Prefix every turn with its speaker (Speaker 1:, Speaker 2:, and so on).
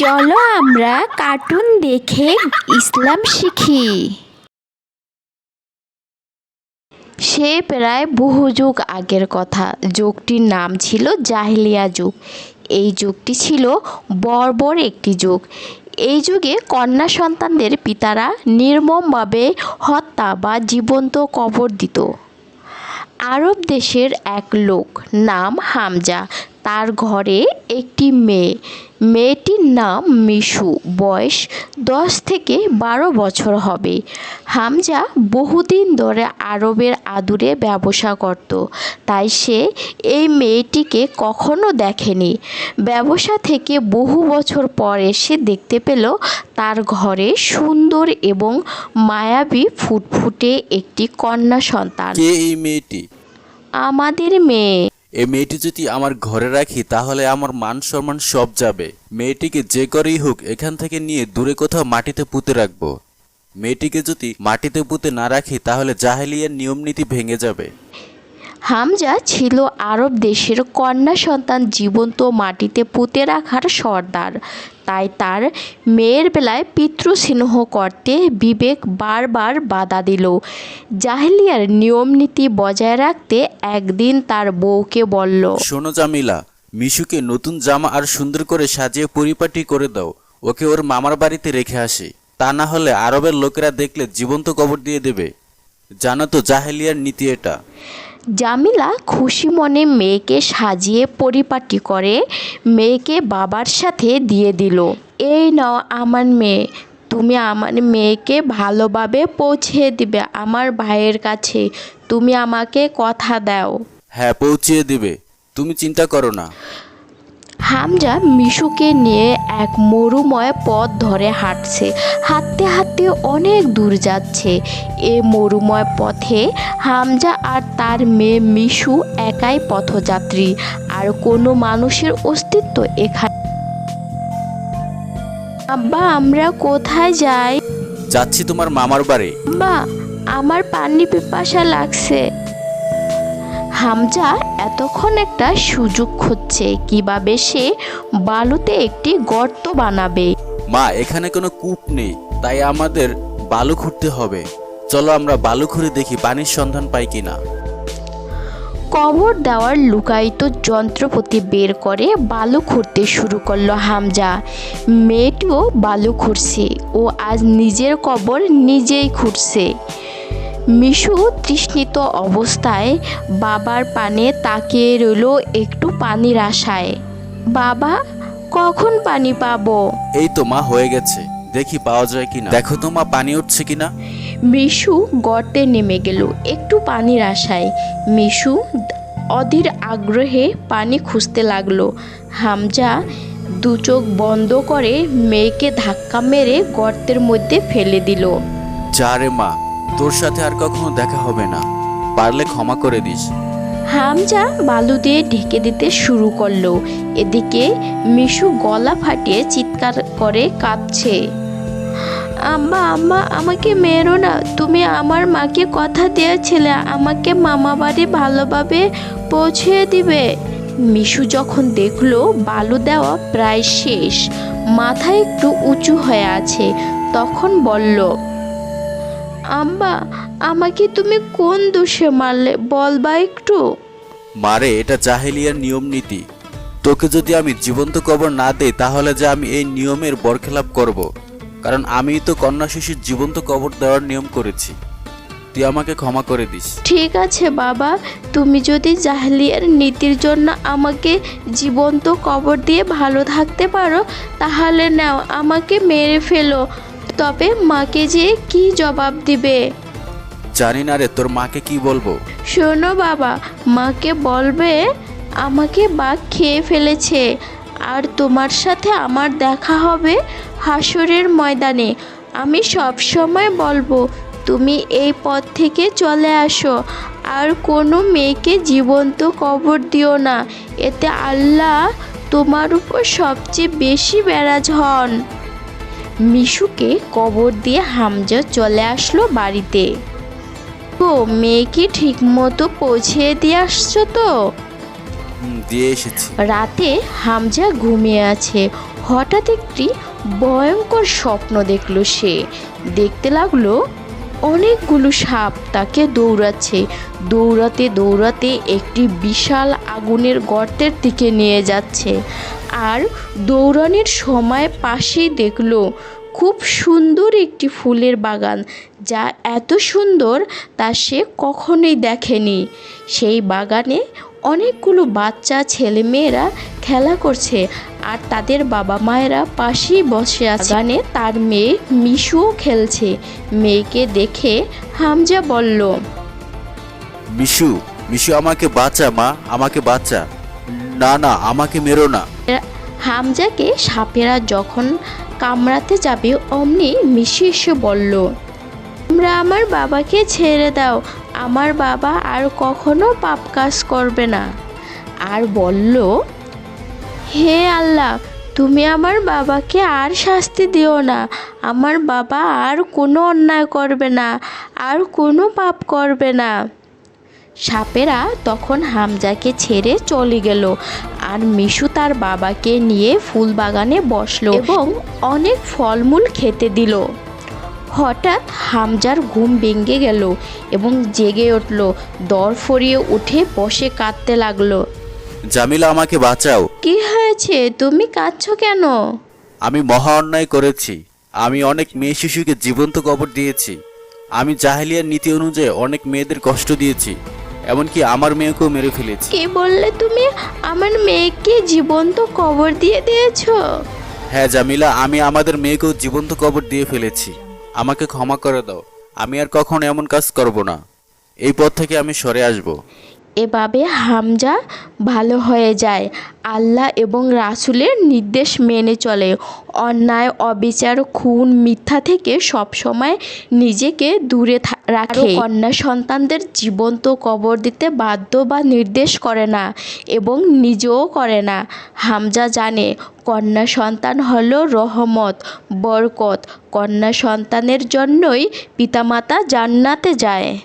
Speaker 1: চলো আমরা কার্টুন দেখে ইসলাম শিখি। সে প্রায় বহু যুগ আগের কথা। যুগটির নাম ছিল জাহিলিয়া যুগ। এই যুগটি ছিল বর্বর একটি যুগ। এই যুগে কন্যা সন্তানদের পিতারা নির্মমভাবে হত্যা বা জীবন্ত কবর দিত। আরব দেশের এক লোক নাম হামজা। তার ঘরে একটি মেয়ে। মেয়েটির নাম মিশু। বয়স দশ থেকে বারো বছর হবে। হামজা বহুদিন ধরে আরবের আদুরে ব্যবসা করত। তাই সে এই মেয়েটিকে কখনো দেখেনি। ব্যবসা থেকে বহু বছর পর এসে দেখতে পেল তার ঘরে সুন্দর এবং মায়াবী ফুটফুটে একটি কন্যা সন্তান।
Speaker 2: কে এই মেয়েটি?
Speaker 1: আমাদের মেয়ে।
Speaker 2: এই মেয়েটি যদি আমার ঘরে রাখি, তাহলে আমার মান সম্মান সব যাবে। মেয়েটিকে যে করেই হোক, এখান থেকে নিয়ে দূরে কোথাও মাটিতে পুঁতে রাখব। মেয়েটিকে যদি মাটিতে পুঁতে না রাখি, তাহলে জাহেলিয়ার নিয়ম নীতি ভেঙে যাবে।
Speaker 1: হামজা ছিল আরব দেশের কন্যা সন্তান জীবন্ত মাটিতে পুঁতে রাখার সর্দার। তাই তার মেয়ের বেলায় পিতৃস্নেহ করতে বিবেক বারবার বাধা দিল। জাহেলিয়ার নিয়ম নীতি বজায় রাখতে একদিন তার বউকে বলল,
Speaker 2: শোনো জামিলা, মিশুকে নতুন জামা আর সুন্দর করে সাজিয়ে পরিপাটি করে দাও। ওকে ওর মামার বাড়িতে রেখে আসে। তা না হলে আরবের লোকেরা দেখলে জীবন্ত কবর দিয়ে দেবে। জানো তো জাহেলিয়ার নীতি এটা।
Speaker 1: জামিলা খুশি মনে মেয়েকে সাজিয়ে পরিপাটি করে মেয়েকে বাবার সাথে দিয়ে দিল। এই নাও আমার মেয়ে, তুমি আমার মেয়েকে ভালোভাবে পৌঁছে দিবে আমার ভাইয়ের কাছে, তুমি আমাকে কথা দাও।
Speaker 2: হ্যাঁ পৌঁছে দিবে। তুমি চিন্তা করো না।
Speaker 1: হামজা মিশুকে নিয়ে এক মরুময় পথ ধরে হাঁটছে। হাঁটতে হাঁটতে অনেক দূর যাচ্ছে। এ মরুময় পথে হামজা আর তার মেয়ে মিশু একাই পথযাত্রী। আর কোনো মানুষের অস্তিত্ব এখানে আব্বা আমরা কোথায় যাই?
Speaker 2: যাচ্ছি তোমার মামার বাড়ি।
Speaker 1: বা আমার পানি পিপাসা লাগছে। হামজা এতক্ষণ একটা সুযোগ খুঁজছে কীভাবে সে বালুতে একটি গর্ত বানাবে।
Speaker 2: মা এখানে কোনো কূপ নেই তাই আমাদের বালু খুঁড়তে হবে। চলো আমরা বালু খুঁড়ে দেখি পানির সন্ধান পাই কিনা।
Speaker 1: কবর দেওয়ার লুকায়িত যন্ত্রপাতি বের করে বালু খুঁড়তে শুরু করল হামজা। মেয়েটিও বালু খুঁড়ছে ও আজ নিজের কবর নিজেই খুঁড়ছে। মিশু তৃষ্ণিত অবস্থায় বাবার পানে তাকিয়ে রইল একটু পানির আশায়। বাবা কখন পানি পাবো?
Speaker 2: এই তো মা হয়ে গেছে। দেখি পাওয়া যায় কিনা। দেখো তো মা পানি উঠছে কিনা?
Speaker 1: মিশু গর্তে নেমে গেল একটু পানির আশায়। মিশু অধীর আগ্রহে পানি খুঁজতে লাগল। হামজা দু চোখ বন্ধ করে মেয়েকে ধাক্কা মেরে গর্তের মধ্যে ফেলে দিল।
Speaker 2: যা রে মা তোর সাথে আর কখনো দেখা হবে না। পারলে ক্ষমা করে দিস।
Speaker 1: হামজা বালু দিয়ে ঢেকে দিতে শুরু করল। এদিকে মিশু গলা ফাটিয়ে চিৎকার করে কাঁদছে। আম্মা আম্মা, আমাকে মেরো না। তুমি আমার মাকে কথা দিয়েছিলে। আমাকে মামা বাড়ি ভালোভাবে পৌঁছে দিবে। মিশু যখন দেখল, বালু দেওয়া প্রায় শেষ। মাথা একটু উঁচু হয়ে আছে। তখন বলল আম্মা আমাকে তুমি কোন দোষে মারলে? বল বলবা একটু।
Speaker 2: মারে এটা জাহেলিয়ার নিয়ম নীতি। তোকে যদি আমি জীবন্ত কবর না দেই তাহলে যে আমি এই নিয়মের বরখেলাপ করব। কারণ আমি তো কন্যা শিশুর জীবন্ত কবর দেওয়ার নিয়ম করেছি। তুই আমাকে ক্ষমা করে দিস।
Speaker 1: ঠিক আছে বাবা তুমি যদি জাহলিয়ার নীতির জন্য আমাকে জীবন্ত কবর দিয়ে ভালো থাকতে পারো তাহলে নাও আমাকে মেরে ফেলো। তবে মাকে যে কি জবাব দিবে?
Speaker 2: জানি না রে তোর মাকে কি বলব?
Speaker 1: শোনো বাবা মাকে বলবে আমাকে বাঘ খেয়ে ফেলেছে আর তোমার সাথে আমার দেখা হবে হাসরের ময়দানে। আমি সব সময় বলব তুমি এই পথ থেকে চলে আসো আর কোনো মেয়েকে জীবন্ত কবর দিও না। এতে আল্লাহ তোমার উপর সবচেয়ে বেশি বেড়াজ হন। মিশুকে কবর দিয়ে হামজা চলে আসলো বাড়িতে। ও মেয়েকে ঠিক মতো পৌঁছে দিয়ে আসছো তো?
Speaker 2: দিয়ে এসেছি।
Speaker 1: রাতে হামজা ঘুমিয়ে আছে। হঠাৎ একটি ভয়ঙ্কর স্বপ্ন দেখল সে। দেখতে লাগল অনেকগুলো সাপ তাকে দৌড়াচ্ছে। দৌড়াতে দৌড়াতে একটি বিশাল আগুনের গর্তের দিকে নিয়ে যাচ্ছে। আর দৌড়ানোর সময় পাশেই দেখল খুব সুন্দর একটি ফুলের বাগান, যা এত সুন্দর তা সে কখনোই দেখেনি। সেই বাগানে অনেকগুলো বাচ্চা, ছেলেমেয়েরা খেলা করছে আর তাদের বাবা মায়েরা পাশেই বসে আছে। তার মেয়ে মিশুও খেলছে। মেয়েকে দেখে হামজা বলল,
Speaker 2: মিশু মিশু আমাকে বাঁচা মা, আমাকে বাঁচা। না না, আমাকে মেরো না।
Speaker 1: হামজাকে সাপেরা যখন কামড়াতে যাবে, অমনি মিশি এসে বলল, তোমরা আমার বাবাকে ছেড়ে দাও, আমার বাবা আর কখনো পাপ কাজ করবে না। আর বলল, হে আল্লাহ, তুমি আমার বাবাকে আর শাস্তি দিও না, আমার বাবা আর কোনো অন্যায় করবে না, আর কোনো পাপ করবে না। সাপেরা তখন হামজাকে ছেড়ে চলে গেল আর মিশু তার বাবাকে নিয়ে ফুল বাগানে বসল এবং অনেক ফলমূল খেতে দিল। হঠাৎ হামজার ঘুম ভেঙে গেল এবং জেগে উঠল দর ফরিয়ে উঠে বসে কাঁদতে লাগল।
Speaker 2: জামিলা আমাকে বাঁচাও।
Speaker 1: কি হয়েছে? তুমি কাঁদছো কেন?
Speaker 2: আমি মহা অন্যায় করেছি। আমি অনেক মেয়ে শিশুকে জীবন্ত কবর দিয়েছি। আমি জাহেলিয়ার নীতি অনুযায়ী অনেক মেয়েদের কষ্ট দিয়েছি। এমনকি আমার মেয়েকেও মেরে ফেলেছি।
Speaker 1: কি বললে তুমি? আমার মেয়েকে জীবন্ত কবর দিয়ে দিয়েছ?
Speaker 2: হ্যাঁ জামিলা আমি আমাদের মেয়েকেও জীবন্ত কবর দিয়ে ফেলেছি। আমাকে ক্ষমা করে দাও। আমি আর কখনো এমন কাজ করব না। এই পথ থেকে আমি সরে আসব।
Speaker 1: এভাবে হামজা ভালো হয়ে যায়। আল্লাহ এবং রাসূলের নির্দেশ মেনে চলে। অন্যায়, অবিচার, খুন, মিথ্যা থেকে সবসময় নিজেকে দূরে রাখে। কন্যা সন্তানদের জীবন্ত কবর দিতে বাধ্য বা নির্দেশ করে না এবং নিজেও করে না। হামজা জানে, কন্যা সন্তান হলো রহমত, বরকত। কন্যা সন্তানের জন্যই পিতামাতা জান্নাতে যায়।